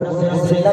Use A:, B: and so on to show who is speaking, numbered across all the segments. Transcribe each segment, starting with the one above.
A: सेना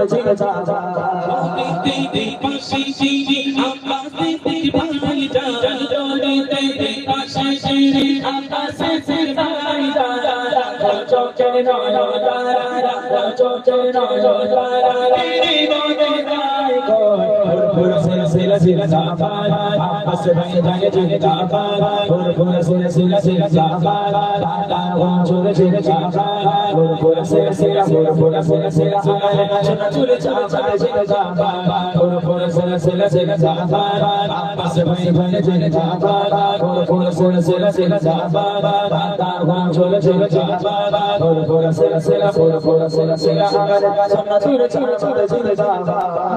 A: ছেড়ে যা যা
B: দিদি পাশে সিঁড়ি আকাশে দিদি পাশে যা জলে দিদি পাশে সিঁড়ি আকাশে সে তাই
C: যা যা চলে না না না চলে না না না फूल सिलसिला
A: जिंदाबाद आपस भाईचारे जिंदाबाद फूल फूल सिलसिला जिंदाबाद दादा वांचुर जिंदाबाद फूल फूल सिलसिला फूल फूल सिलसिला चुन
C: चुन चाचा
A: जिंदाबाद फूल
C: फूल
A: सिलसिला जिंदाबाद आपस भाईचारे जिंदाबाद फूल फूल सिलसिला जिंदाबाद दादा চলে চলে চলে ফুল ফুল সেলা সেলা ফুল ফুল সেলা সেলা সোনা চলে চলে চলে চলে যা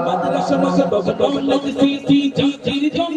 B: বাদল সমস্ত বকবক নদী সি সি জি জি জি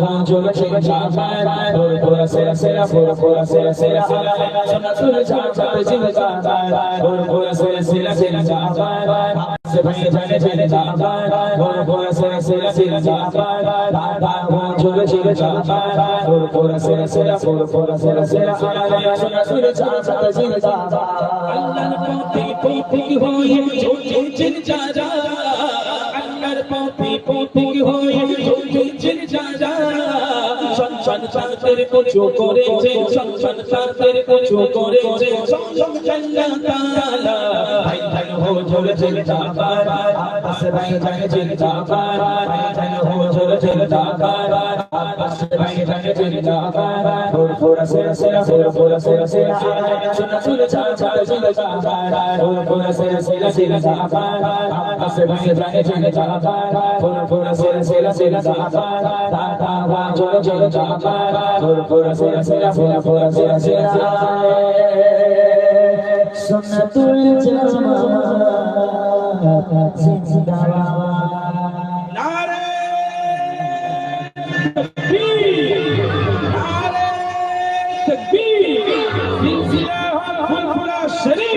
A: খান চলে চলে চার চার তোর তোরা সেরা
C: সেরা
A: পুরা পুরা সেরা সেরা সেরা
C: সোনা চলে চার চার চলে চার চার
A: তোর
C: তোরা
A: সেরা সেরা সেরা চার চার से भई जाने जाने जाता और पूरा से
C: से से
A: जाता दादा वो जुग जुग
C: जाता
A: और पूरा से से पूरा पूरा से से सुना सुना सुना जाता से जाता
B: अल्लाह पापी पापी हो ये जो जिन जा जा अल्लाह पापी সন্তান তেরে পুজো করেছে সন্তান তেরে পুজো করেছে সঙ্গ চল্লা তালা ভাই ভাই
C: হো
A: জোরে
C: জিন্দাবাদ
A: আব্বাস ভাই ভাই জিন্দাবাদ ভাই ভাই হো জোরে জিন্দাবাদ আব্বাস ভাই ভাই জিন্দাবাদ pura sera sera sera sera cha
C: cha cha cha sera
A: sera sera cha cha cha cha sera sera sera cha cha cha cha sera sera sera
B: nare சரி